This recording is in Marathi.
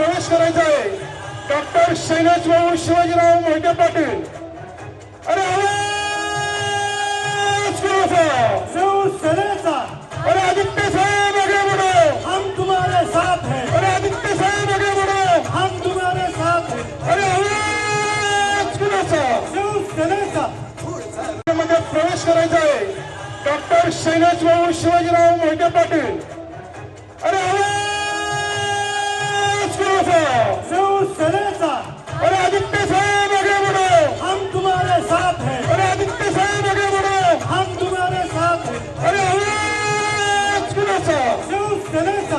प्रवेश करायचा आहे. डॉक्टर शैलेश भाऊ शिवाजीराव मोहिते पाटील. अरे अरे आदित्य साहेब आगे बढ़ो. हम तुम्हारे साथ हैं. अरे आदित्य साहेब आगे बढ़ो. हम तुम्हारे साथ हैं. अरे मध्ये प्रवेश करायचा आहे. डॉक्टर शैलेश भाऊ शिवाजीराव मोहिते पाटील. अरे